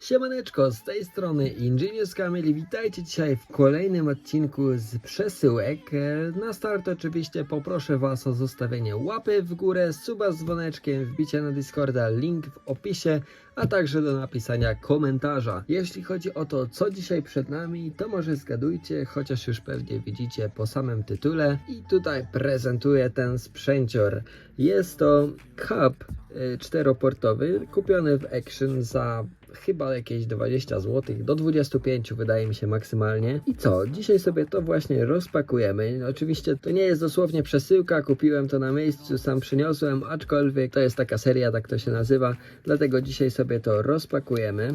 Siemaneczko, z tej strony Ingenious Kamil witajcie dzisiaj w kolejnym odcinku z przesyłek. E, Na start oczywiście poproszę Was o zostawienie łapy w górę, suba z dzwoneczkiem, wbicie na Discorda, link w opisie, a także do napisania komentarza. Jeśli chodzi o to, co dzisiaj przed nami, to może zgadujcie, chociaż już pewnie widzicie po samym tytule. I tutaj prezentuję ten sprzęcior. Jest to hub y, czteroportowy, kupiony w Action za chyba jakieś 20 zł, do 25 wydaje mi się maksymalnie. I co, dzisiaj sobie to właśnie rozpakujemy. Oczywiście to nie jest dosłownie przesyłka, kupiłem to na miejscu, sam przyniosłem, aczkolwiek to jest taka seria, tak to się nazywa, dlatego dzisiaj sobie to rozpakujemy.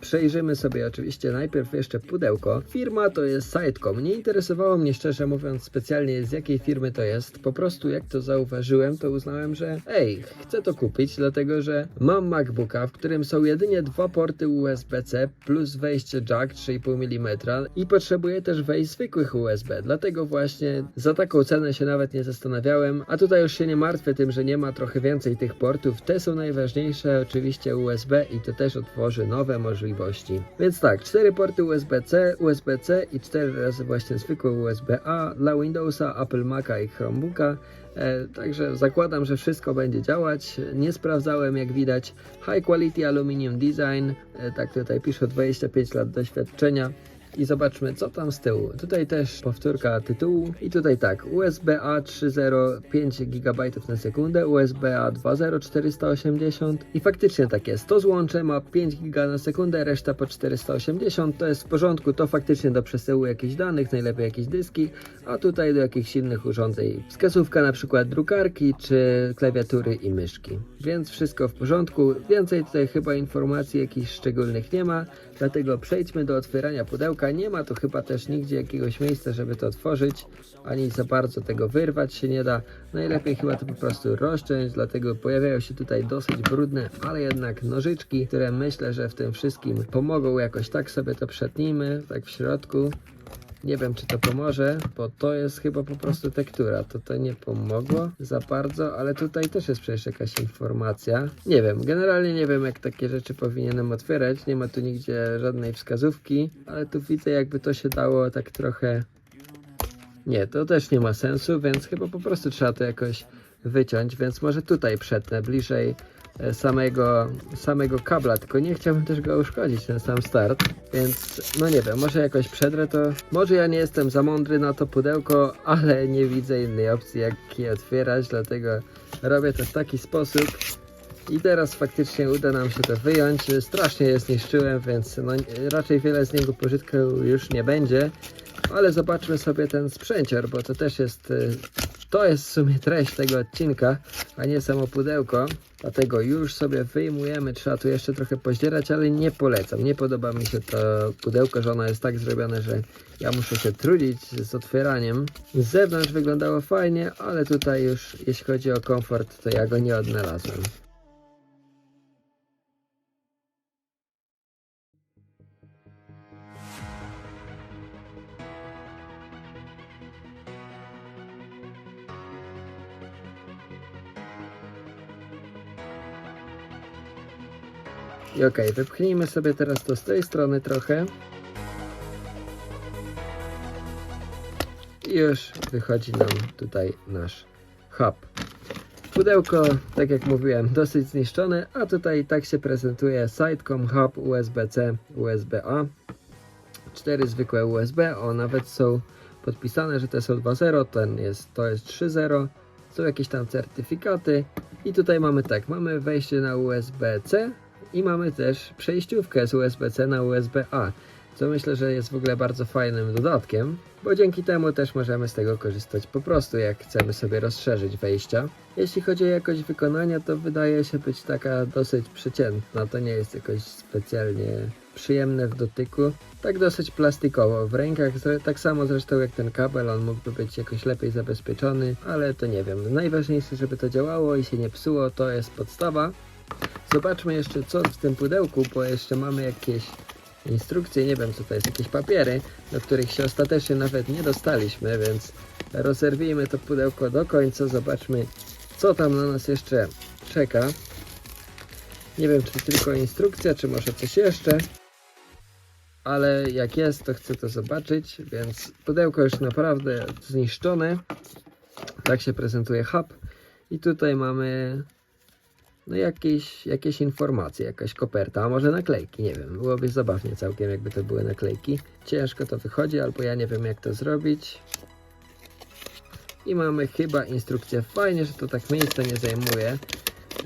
Przejrzymy sobie oczywiście najpierw jeszcze pudełko. Firma to jest Sitecom. Nie interesowało mnie szczerze mówiąc specjalnie z jakiej firmy to jest. Po prostu jak to zauważyłem, to uznałem, że ej, chcę to kupić, dlatego że mam MacBooka, w którym są jedynie dwa porty USB-C plus wejście jack 3,5 mm i potrzebuję też wejść zwykłych USB. Dlatego właśnie za taką cenę się nawet nie zastanawiałem, a tutaj już się nie martwię tym, że nie ma trochę więcej tych portów. Te są najważniejsze, oczywiście USB i to też otworzy nowe możliwości. Więc tak, cztery porty USB-C, USB-C i cztery razy właśnie zwykłe USB-A dla Windowsa, Apple Maca i Chromebooka. E, także zakładam, że wszystko będzie działać. Nie sprawdzałem, jak widać. High Quality Aluminium Design, e, tak tutaj pisze 25 lat doświadczenia. I zobaczmy, co tam z tyłu. Tutaj też powtórka tytułu. I tutaj tak, USB-A 3.0 5 GB na sekundę, USB-A 2.0 480. I faktycznie tak jest. To złącze ma 5 GB na sekundę, reszta po 480. To jest w porządku, to faktycznie do przesyłu jakichś danych, najlepiej jakieś dyski, a tutaj do jakichś innych urządzeń. Wskazówka na przykład drukarki, czy klawiatury i myszki. Więc wszystko w porządku. Więcej tutaj chyba informacji jakichś szczególnych nie ma, dlatego przejdźmy do otwierania pudełka. Nie ma tu chyba też nigdzie jakiegoś miejsca, żeby to otworzyć, ani za bardzo tego wyrwać się nie da. Najlepiej chyba to po prostu rozciąć, dlatego pojawiają się tutaj dosyć brudne, ale jednak nożyczki, które myślę, że w tym wszystkim pomogą jakoś tak sobie to przetnijmy, tak w środku. Nie wiem, czy to pomoże, bo to jest chyba po prostu tektura. To to nie pomogło za bardzo, ale tutaj też jest przecież jakaś informacja. Nie wiem, generalnie nie wiem, jak takie rzeczy powinienem otwierać. Nie ma tu nigdzie żadnej wskazówki, ale tu widzę, jakby to się dało tak trochę. Nie, to też nie ma sensu, więc chyba po prostu trzeba to jakoś wyciąć, więc może tutaj przetnę bliżej samego, samego kabla, tylko nie chciałbym też go uszkodzić ten sam start, więc no nie wiem, może jakoś przedrę to, może ja nie jestem za mądry na to pudełko, ale nie widzę innej opcji jak je otwierać, dlatego robię to w taki sposób. I teraz faktycznie uda nam się to wyjąć, strasznie je zniszczyłem, więc no, raczej wiele z niego pożytku już nie będzie, ale zobaczmy sobie ten sprzęcior, bo to też jest y, to jest w sumie treść tego odcinka, a nie samo pudełko. Dlatego już sobie wyjmujemy. Trzeba tu jeszcze trochę pozdzierać, ale nie polecam. Nie podoba mi się to pudełko, że ono jest tak zrobione, że ja muszę się trudzić z otwieraniem. Z zewnątrz wyglądało fajnie, ale tutaj już jeśli chodzi o komfort, to ja go nie odnalazłem. I okej, wypchnijmy sobie teraz to z tej strony trochę. I już wychodzi nam tutaj nasz hub. Pudełko, tak jak mówiłem, dosyć zniszczone, a tutaj tak się prezentuje Sitecom Hub USB-C, USB-A. Cztery zwykłe USB, o nawet są podpisane, że te są 2.0, ten jest, to jest 3.0. Są jakieś tam certyfikaty i tutaj mamy tak, mamy wejście na USB-C i mamy też przejściówkę z USB-C na USB-A, co myślę, że jest w ogóle bardzo fajnym dodatkiem, bo dzięki temu też możemy z tego korzystać po prostu, jak chcemy sobie rozszerzyć wejścia. Jeśli chodzi o jakość wykonania, to wydaje się być taka dosyć przeciętna, to nie jest jakoś specjalnie przyjemne w dotyku. Tak dosyć plastikowo w rękach, tak samo zresztą jak ten kabel, on mógłby być jakoś lepiej zabezpieczony, ale to nie wiem. Najważniejsze, żeby to działało i się nie psuło, to jest podstawa. Zobaczmy jeszcze co w tym pudełku, bo jeszcze mamy jakieś instrukcje, nie wiem co to jest, jakieś papiery, do których się ostatecznie nawet nie dostaliśmy, więc rozerwijmy to pudełko do końca, zobaczmy co tam na nas jeszcze czeka. Nie wiem, czy tylko instrukcja, czy może coś jeszcze. Ale jak jest, to chcę to zobaczyć, więc pudełko już naprawdę zniszczone. Tak się prezentuje hub. I tutaj mamy no jakieś, jakieś informacje, jakaś koperta, a może naklejki, nie wiem. Byłoby zabawnie całkiem, jakby to były naklejki. Ciężko to wychodzi, albo ja nie wiem jak to zrobić. I mamy chyba instrukcję. Fajnie, że to tak miejsca nie zajmuje.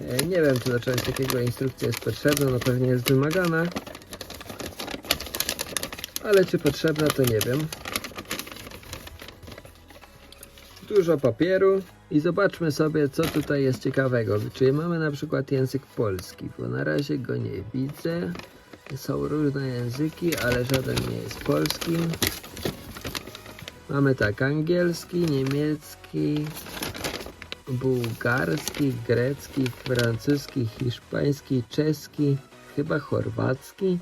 E, Nie wiem, czy do czegoś takiego instrukcja jest potrzebna, no pewnie jest wymagana. Ale czy potrzebna, to nie wiem. Dużo papieru i zobaczmy sobie, co tutaj jest ciekawego. Czy mamy na przykład język polski, bo na razie go nie widzę. Są różne języki, ale żaden nie jest polski. Mamy tak, angielski, niemiecki, bułgarski, grecki, francuski, hiszpański, czeski, chyba chorwacki,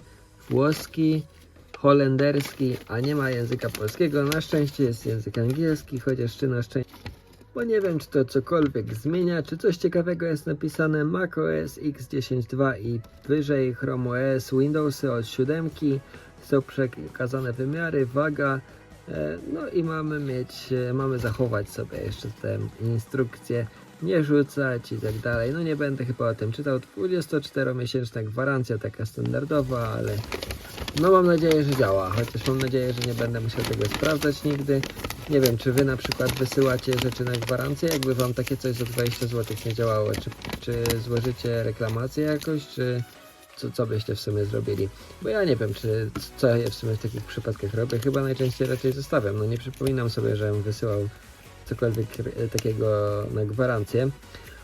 włoski, holenderski, a nie ma języka polskiego. Na szczęście jest język angielski, chociaż czy na szczęście, bo nie wiem, czy to cokolwiek zmienia, czy coś ciekawego jest napisane macOS X10.2 i wyżej Chrome OS, Windowsy od 7, są przekazane wymiary, waga, E, No i mamy mieć, e, mamy zachować sobie jeszcze te instrukcje, nie rzucać i tak dalej. No nie będę chyba o tym czytał. 24-miesięczna gwarancja taka standardowa, ale no mam nadzieję, że działa. Chociaż mam nadzieję, że nie będę musiał tego sprawdzać nigdy. Nie wiem, czy wy na przykład wysyłacie rzeczy na gwarancję, jakby wam takie coś za 20 zł nie działało, czy, czy złożycie reklamację jakoś, czy co, co byście w sumie zrobili? Bo ja nie wiem, czy co ja w sumie w takich przypadkach robię. Chyba najczęściej raczej zostawiam. No nie przypominam sobie, że wysyłał cokolwiek e, takiego na gwarancję.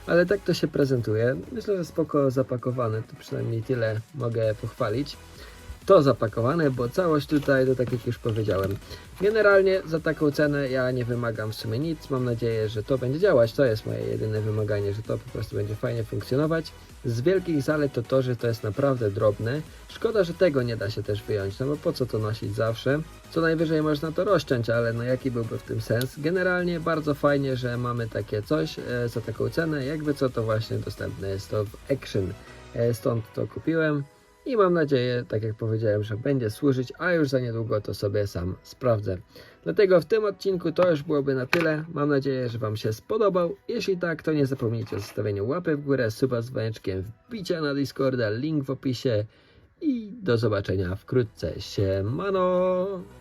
Ale tak to się prezentuje. Myślę, że spoko zapakowane. To przynajmniej tyle mogę pochwalić. To zapakowane, bo całość tutaj, to tak jak już powiedziałem. Generalnie za taką cenę ja nie wymagam w sumie nic. Mam nadzieję, że to będzie działać. To jest moje jedyne wymaganie, że to po prostu będzie fajnie funkcjonować. Z wielkich zalet to to, że to jest naprawdę drobne. Szkoda, że tego nie da się też wyjąć, no bo po co to nosić zawsze? Co najwyżej można to rozciąć, ale no jaki byłby w tym sens? Generalnie bardzo fajnie, że mamy takie coś e, za taką cenę. Jakby co to właśnie dostępne jest to w Action. E, stąd to kupiłem. I mam nadzieję, tak jak powiedziałem, że będzie służyć, a już za niedługo to sobie sam sprawdzę. Dlatego w tym odcinku to już byłoby na tyle. Mam nadzieję, że Wam się spodobał. Jeśli tak, to nie zapomnijcie o zostawieniu łapy w górę, suba z dzwoneczkiem, wbicia na Discorda, link w opisie i do zobaczenia wkrótce. Siemano!